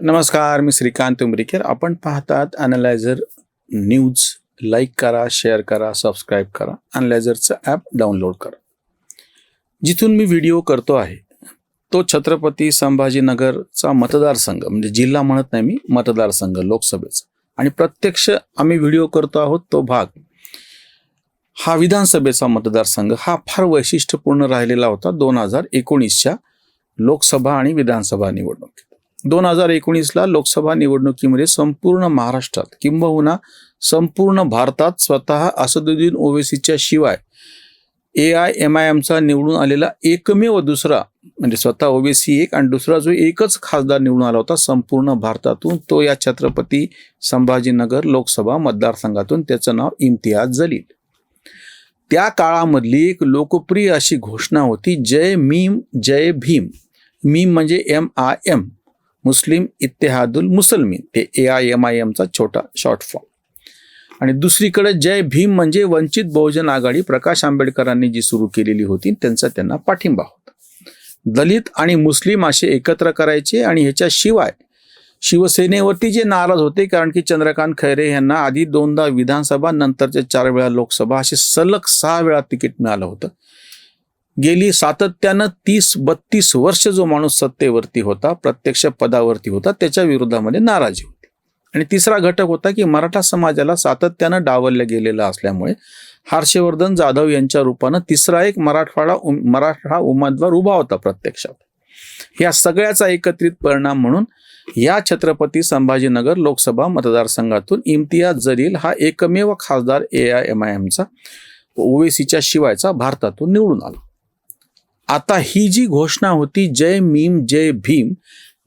नमस्कार मी श्रीकांत उमरीकर. आपण पाहतात अनालायझर न्यूज लाईक करा शेअर करा सबस्क्राईब करा. अनालायझरचं ॲप डाउनलोड करा. जिथून मी व्हिडिओ करतो आहे तो छत्रपती संभाजीनगरचा मतदारसंघ म्हणजे जिल्हा म्हणत नाही मी मतदारसंघ लोकसभेचा. आणि प्रत्यक्ष आम्ही व्हिडिओ करतो आहोत तो भाग. हा विधानसभेचा मतदारसंघ हा फार वैशिष्ट्यपूर्ण राहिलेला होता दोन हजार एकोणीसच्या लोकसभा आणि विधानसभा निवडणुकीत. दोन हजार एकोणीसला लोकसभा निवडणुकीमध्ये संपूर्ण महाराष्ट्रात किंबहुना संपूर्ण भारतात स्वतः असदुद्दीन ओवेसीच्या शिवाय ए आय एम आय एमचा निवडून आलेला एकमेव दुसरा म्हणजे स्वतः ओवेसी एक आणि दुसरा जो एकच खासदार निवडून आला होता संपूर्ण भारतातून तो या छत्रपती संभाजीनगर लोकसभा मतदारसंघातून त्याचं नाव इम्तियाज जलील. त्या काळामधली एक लोकप्रिय अशी घोषणा होती जय मीम जय भीम. मीम म्हणजे M I M Muslim Ittehadul Muslimeen ते ए आय एम आय एमचा छोटा शॉर्ट फॉर्म आणि दुसरीकडे जय भीम म्हणजे वंचित बहुजन आघाडी प्रकाश आंबेडकरांनी जी सुरू केलेली होती त्यांचा त्यांना पाठिंबा होता. दलित आणि मुस्लिम असे एकत्र करायचे आणि ह्याच्याशिवाय शिवसेनेवरती जे नाराज होते कारण की चंद्रकांत खैरे यांना आधी दोनदा विधानसभा नंतरच्या चार वेळा लोकसभा असे सलग सहा वेळा तिकीट मिळालं होतं. गेली सातत्यानं तीस बत्तीस वर्ष जो माणूस सत्तेवरती होता प्रत्यक्ष पदावरती होता त्याच्या विरोधामध्ये नाराजी होती. आणि तिसरा घटक होता की मराठा समाजाला सातत्यानं डावललं गेलेलं असल्यामुळे हर्षवर्धन जाधव यांच्या रूपानं तिसरा एक मराठवाडा उम- मराठा उमेदवार उभा होता प्रत्यक्षात. या सगळ्याचा एकत्रित परिणाम म्हणून या छत्रपती संभाजीनगर लोकसभा मतदारसंघातून इम्तियाज जलील हा एकमेव खासदार ए आय एम आय एमचा ओवेसीच्या शिवायचा भारतातून निवडून आला. आता ही जी घोषणा होती जय मीम जय भीम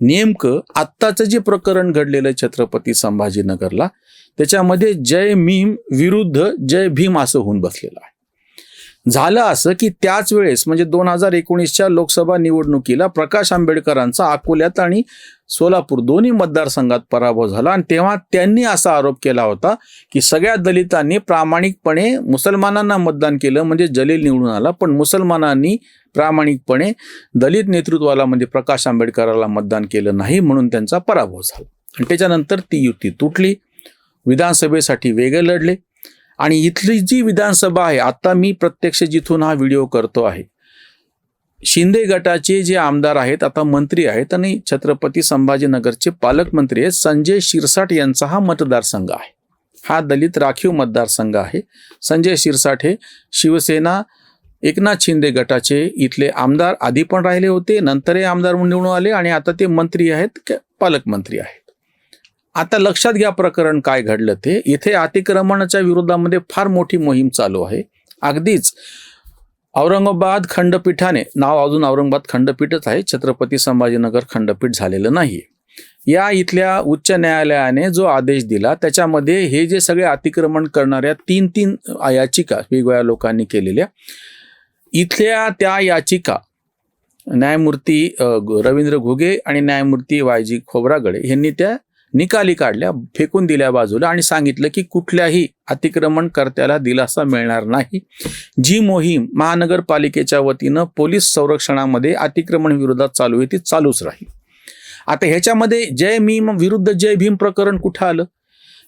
नेमकं आत्ताचं जे प्रकरण घडलेलं छत्रपती संभाजीनगरला त्याच्यामध्ये जय मीम विरुद्ध जय भीम असं होऊन बसलेलं आहे. झालं असं की त्याच वेळेस म्हणजे दोन हजार एकोणीसच्या लोकसभा निवडणुकीला प्रकाश आंबेडकरांचा अकोल्यात आणि सोलापूर दोन्ही मतदारसंघात पराभव झाला आणि तेव्हा त्यांनी असा आरोप केला होता की सगळ्या दलितांनी प्रामाणिकपणे मुसलमानांना मतदान केलं म्हणजे जलील निवडून आला पण मुसलमानांनी प्रामाणिकपणे दलित नेतृत्वाला म्हणजे प्रकाश आंबेडकराला मतदान केलं नाही म्हणून त्यांचा पराभव झाला. आणि त्याच्यानंतर ती युती तुटली विधानसभेसाठी वेगळे लढले. आणि इथली जी विधानसभा आहे आता मी प्रत्यक्ष जिथून हा व्हिडिओ करतो आहे शिंदे गटाचे जे आमदार आहेत आता मंत्री आहेत आणि छत्रपती संभाजीनगरचे पालकमंत्री आहेत संजय शिरसाट यांचा हा मतदारसंघ आहे. हा दलित राखीव मतदारसंघ आहे. संजय शिरसाट हे शिवसेना एकनाथ शिंदे गटाचे इथले आमदार आधी पण राहिले होते नंतरही आमदार म्हणून निवडून आले आणि आता ते मंत्री आहेत पालकमंत्री आहेत. आता लक्षात घ्या प्रकरण काय घडलं ते. इथे अतिक्रमणाच्या विरोधामध्ये फार मोठी मोहीम चालू आहे. अगदीच औरंगाबाद खंडपीठाने नाव अजून औरंगाबाद खंडपीठच आहे छत्रपती संभाजीनगर खंडपीठ झालेलं नाही या इथल्या उच्च न्यायालयाने जो आदेश दिला त्याच्यामध्ये हे जे सगळे अतिक्रमण करणाऱ्या तीन तीन याचिका वेगवेगळ्या लोकांनी केलेल्या इथल्या त्या याचिका न्यायमूर्ती रवींद्र घुगे आणि न्यायमूर्ती वायजी खोबरागडे खोब्रागडे यांनी त्या निकाली काढल्या फेकून दिल्या बाजूला आणि सांगितलं की कुठल्याही अतिक्रमणकर्त्याला दिलासा मिळणार नाही. जी मोहीम महानगरपालिकेच्या वतीनं पोलीस संरक्षणामध्ये अतिक्रमण विरोधात चालू आहे ती चालूच राहील. आता ह्याच्यामध्ये जय भीम विरुद्ध जय भीम प्रकरण कुठं आलं?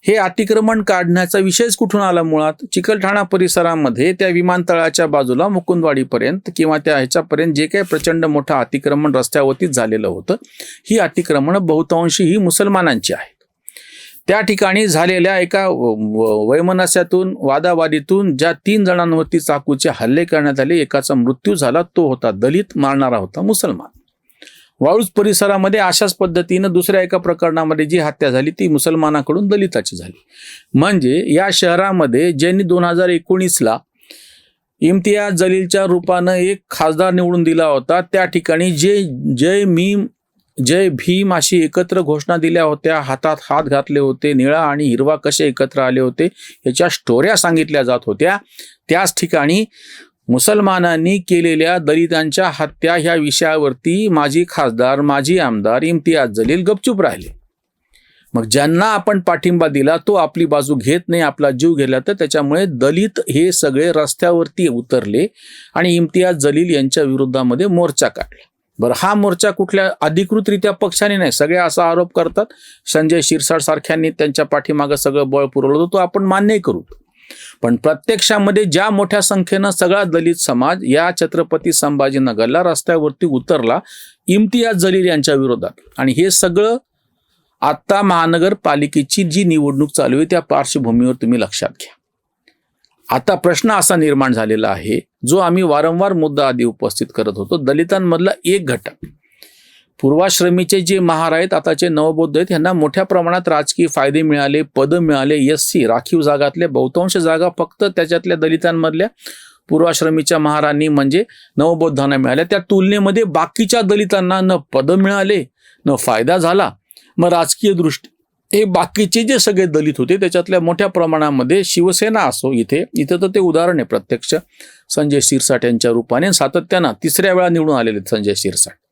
हे अतिक्रमण काढण्याचा विषयच कुठून आला मुळात? चिकलठाणा परिसरामध्ये त्या विमानतळाच्या बाजूला मुकुंदवाडीपर्यंत किंवा त्या ह्याच्यापर्यंत जे काही प्रचंड मोठं अतिक्रमण रस्त्यावरतीच झालेलं होतं ही अतिक्रमण बहुतांशी ही मुसलमानांची आहेत. त्या ठिकाणी झालेल्या एका व- वैमनस्यातून वादावादीतून ज्या तीन जणांवरती चाकूचे हल्ले करण्यात आले एकाचा मृत्यू झाला तो होता दलित मारणारा होता मुसलमान. वाळूज परिसरामध्ये अशाच पद्धतीनं दुसऱ्या एका प्रकरणामध्ये जी हत्या झाली ती मुसलमानाकडून दलिताची झाली. म्हणजे या शहरामध्ये ज्यांनी दोन हजार एकोणीसला इम्तियाज जलीलच्या रूपानं एक खासदार निवडून दिला होता त्या ठिकाणी जे जय मीम जय भीम अशी एकत्र घोषणा दिल्या होत्या हातात हात घातले होते निळा आणि हिरवा कसे एकत्र आले होते याच्या स्टोऱ्या सांगितल्या जात होत्या. त्याच ठिकाणी मुसलमानांनी केलेल्या दलितांच्या हत्या ह्या विषयावरती माजी खासदार माजी आमदार इम्तियाज जलील गपचूप राहिले. मग ज्यांना आपण पाठिंबा दिला तो आपली बाजू घेत नाही आपला जीव गेला तर त्याच्यामुळे दलित हे सगळे रस्त्यावरती उतरले आणि इम्तियाज जलील यांच्या विरोधामध्ये मोर्चा काढला. बरं हा मोर्चा कुठल्या अधिकृतरित्या पक्षाने नाही सगळे असा आरोप करतात. संजय शिरसाट सारख्यांनी त्यांच्या पाठीमागं सगळं बळ पुरवलं होतं तो आपण मान्यही करू. पण प्रत्यक्षामध्ये ज्या मोठ्या संख्येनं सगळा दलित समाज या छत्रपती संभाजीनगरला रस्त्यावरती उतरला इम्तियाज जलील यांच्या विरोधात. आणि हे सगळं आता महानगरपालिकेची जी निवडणूक चालू आहे त्या पार्श्वभूमीवर तुम्ही लक्षात घ्या. आता प्रश्न असा निर्माण झालेला आहे जो आम्ही वारंवार मुद्दा आधी उपस्थित करत होतो दलितांमधला एक घटक. पूर्वाश्रमीचे जे महार आहेत आताचे नवबौद्ध आहेत यांना मोठ्या प्रमाणात राजकीय फायदे मिळाले पद मिळाले एस सी राखीव जागातल्या बहुतांश जागा फक्त त्याच्यातल्या दलितांमधल्या पूर्वाश्रमीच्या महारांनी म्हणजे नवबौद्धांना मिळाल्या. त्या तुलनेमध्ये बाकीच्या दलितांना न पद मिळाले न फायदा झाला मग राजकीय दृष्टी. हे बाकीचे जे सगळे दलित होते त्याच्यातल्या मोठ्या प्रमाणामध्ये शिवसेना असो इथे इथं तर ते उदाहरण आहे प्रत्यक्ष. संजय शिरसाट यांच्या रूपाने सातत्यानं तिसऱ्या वेळा निवडून आलेले आहेत संजय शिरसाट.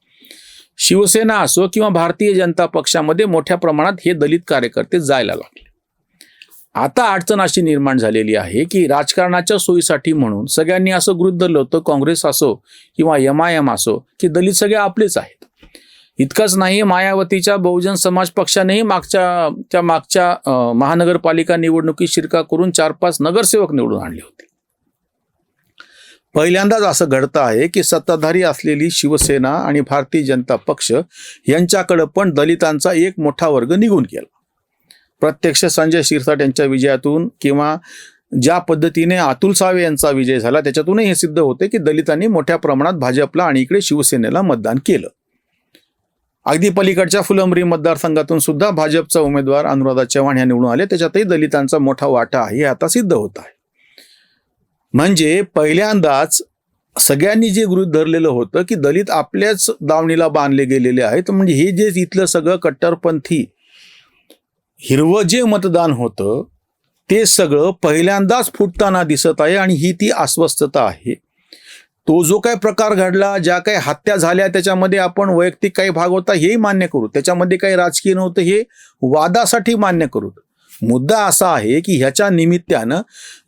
शिवसेना असो किंवा भारतीय जनता पक्षामध्ये मोठ्या प्रमाणात हे दलित कार्यकर्ते जायला लागले. आता अडचण अशी निर्माण झालेली आहे की राजकारणाच्या सोयीसाठी म्हणून सगळ्यांनी असं गृहित धरलं होतं काँग्रेस असो किंवा एम आय एम असो की दलित सगळे आपलेच आहेत. इतकंच नाही मायावतीच्या बहुजन समाज पक्षानेही मागच्या त्या मागच्या महानगरपालिका निवडणुकीत शिरका करून चार पाच नगरसेवक निवडून आणले होते. पहिल्यांदाच असं घडतं आहे की सत्ताधारी असलेली शिवसेना आणि भारतीय जनता पक्ष यांच्याकडं पण दलितांचा एक मोठा वर्ग निघून गेला. प्रत्यक्ष संजय शिरसाट यांच्या विजयातून किंवा ज्या पद्धतीने अतुल सावे यांचा विजय झाला त्याच्यातूनही हे सिद्ध होते की दलितांनी मोठ्या प्रमाणात भाजपला आणि इकडे शिवसेनेला मतदान केलं. अगदी पलीकडच्या फुलंब्री मतदारसंघातून सुद्धा भाजपचा उमेदवार अनुराधा चव्हाण ह्या निवडून आले त्याच्यातही दलितांचा मोठा वाटा आहे हे आता सिद्ध होत आहे. म्हणजे पहिल्यांदाच सगळ्यांनी जे गृहित धरलेलं होतं की दलित आपल्याच दावणीला बांधले गेलेले आहेत म्हणजे हे जे इथलं सगळं कट्टरपंथी हिरवं जे मतदान होतं ते सगळं पहिल्यांदाच फुटताना दिसत आहे आणि ही ती अस्वस्थता आहे. तो जो काय प्रकार घडला ज्या काही हत्या झाल्या त्याच्यामध्ये आपण वैयक्तिक काही भाग होता हेही मान्य करू. त्याच्यामध्ये काही राजकीय नव्हतं हे वादासाठी मान्य करू. मुद्दा असा आहे की ह्याच्या निमित्तानं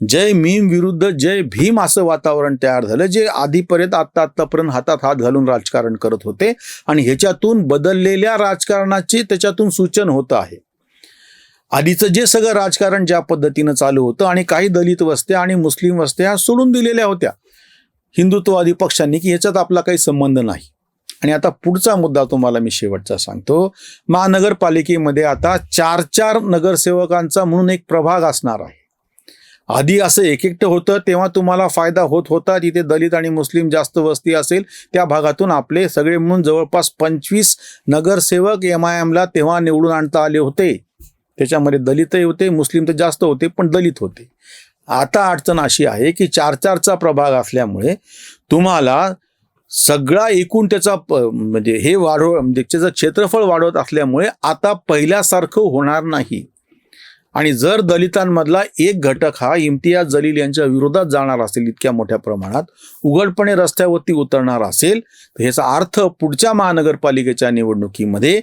जय मीम विरुद्ध जय भीम असं वातावरण तयार झालं जे आधीपर्यंत आत्ता आत्तापर्यंत हातात हात घालून राजकारण करत होते आणि ह्याच्यातून बदललेल्या राजकारणाची त्याच्यातून सूचन होतं आहे. आधीचं जे सगळं राजकारण ज्या पद्धतीनं चालू होतं आणि काही दलित वस्त्या आणि मुस्लिम वस्त्या सोडून दिलेल्या होत्या हिंदुत्ववादी पक्षांनी की ह्याच्यात आपला काही संबंध नाही. आणि आता पुढचा मुद्दा तुम्हाला मी शेवटचा सांगतो. महानगरपालिकेमध्ये आता चार चार नगरसेवकांचा म्हणून एक प्रभाग असणार आहे. आधी असं एक एकटं होतं तेव्हा तुम्हाला फायदा होत होता जिथे दलित आणि मुस्लिम जास्त वस्ती असेल त्या भागातून आपले सगळे म्हणून जवळपास पंचवीस नगरसेवक एम आय एमला तेव्हा निवडून आणता आले होते. त्याच्यामध्ये दलितही होते मुस्लिम तर जास्त होते पण दलित होते. आता अडचण अशी आहे की चार चारचा प्रभाग असल्यामुळे तुम्हाला सगळा एकूण त्याचा प- म्हणजे हे वाढव म्हणजे त्याचं क्षेत्रफळ वाढवत असल्यामुळे आता पहिल्यासारखं होणार नाही. आणि जर दलितांमधला एक घटक हा इम्तियाज जलील यांच्या विरोधात जाणार असेल इतक्या मोठ्या प्रमाणात उघडपणे रस्त्यावरती उतरणार असेल तर ह्याचा अर्थ पुढच्या महानगरपालिकेच्या निवडणुकीमध्ये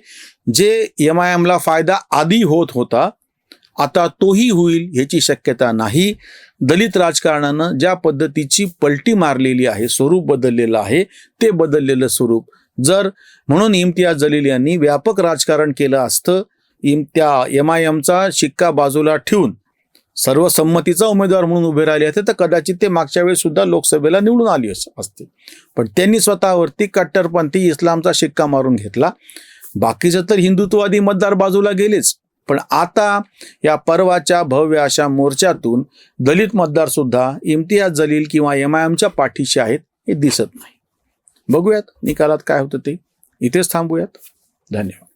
जे एम आय एमला फायदा आधी होत होता आता तोही होईल ह्याची शक्यता नाही. दलित राजकारणानं ज्या पद्धतीची पलटी मारलेली आहे स्वरूप बदललेलं आहे ते बदललेलं स्वरूप. जर म्हणून इम्तियाज जलील यांनी व्यापक राजकारण केलं असतं इम त्या एम आय एमचा शिक्का बाजूला ठेवून सर्वसंमतीचा उमेदवार म्हणून उभे राहिले असते तर कदाचित ते मागच्या वेळेस सुद्धा लोकसभेला निवडून आली असते. पण त्यांनी स्वतःवरती कट्टरपंथी इस्लामचा शिक्का मारून घेतला. बाकीचं तर हिंदुत्ववादी मतदार बाजूला गेलेच. पण आता या पर्वाच्या भव्य अशा मोर्चातून दलित मतदार सुद्धा इम्तियाज जलील किंवा एम आय एमच्या पाठीशी आहेत हे दिसत नाही. बघूयात निकालात काय होतं ते. इथेच थांबूयात. धन्यवाद.